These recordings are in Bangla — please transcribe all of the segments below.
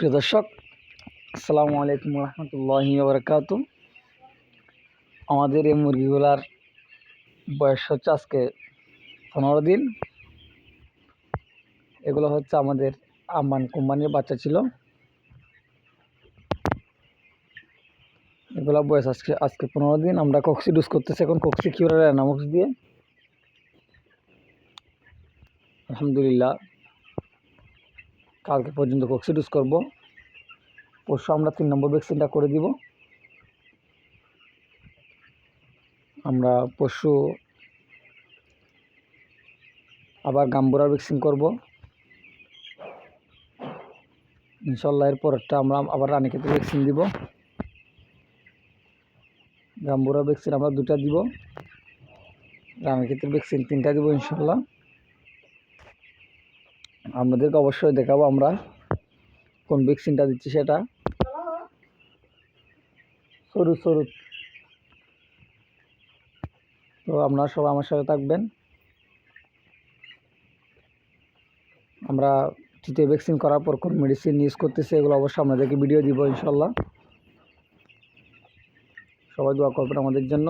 প্রিয় দর্শক, আসসালামু আলাইকুম রহমতুল্লাহি বারকাত। আমাদের এই মুরগিগুলার বয়স হচ্ছে আজকে পনেরো দিন। এগুলো হচ্ছে আমাদের আম্বান কোম্পানির বাচ্চা ছিল। এগুলো বয়স আজকে আজকে পনেরো দিন। আমরা কক্সি ডুজ করতেছি এখন, কক্সি কিউরার অ্যানামক্স দিয়ে। আলহামদুলিল্লাহ। কালকে পর্যন্ত কক্সি ডুজ করব। পরশু আমরা তিন নম্বর ভ্যাকসিনটা করে দিব। আমরা পরশু আবার গাম্বুরার ভ্যাকসিন করব। ইনশাল্লাহ এর আমরা আবার রানীক্ষেত্রে ভ্যাকসিন দিব। গাম্বুরা ভ্যাকসিন আমরা দুটা দিব। রানীক্ষেত্রের ভ্যাকসিন তিনটা দিব ইনশাল্লাহ। আপনাদেরকে অবশ্যই দেখাবো আমরা কোন ভ্যাকসিনটা দিচ্ছি সেটা। সরু সরু। তো আপনারা সবাই আমার সাথে থাকবেন। আমরা তৃতীয় ভ্যাকসিন করার পর কোন মেডিসিন ইউজ করতেছি এগুলো অবশ্যই আপনাদেরকে ভিডিও দিব ইনশাল্লাহ সবাই দোয়া করবেন আমাদের জন্য।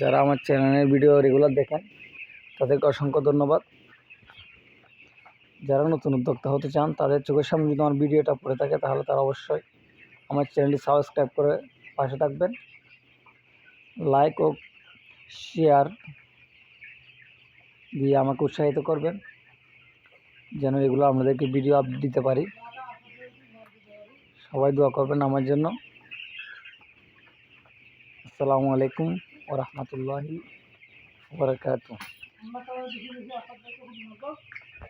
যারা আমার চ্যানেলের ভিডিও রেগুলার দেখেন তাদেরকে অসংখ্য ধন্যবাদ। যারা নতুন উদ্যোক্তা হতে চান, তাদের চোখের সামনে যদি আমার ভিডিওটা পড়ে থাকে, তাহলে তারা অবশ্যই আমার চ্যানেলটি সাবস্ক্রাইব করে পাশে থাকবেন। লাইক ও শেয়ার দিয়ে আমাকে উৎসাহিত করবেন, যেন এগুলো আপনাদেরকে ভিডিও আপ দিতে পারি। সবাই দোয়া করবেন আমার জন্য। আসসালামু আলাইকুম ও রহমতুল্লাহি বরকাত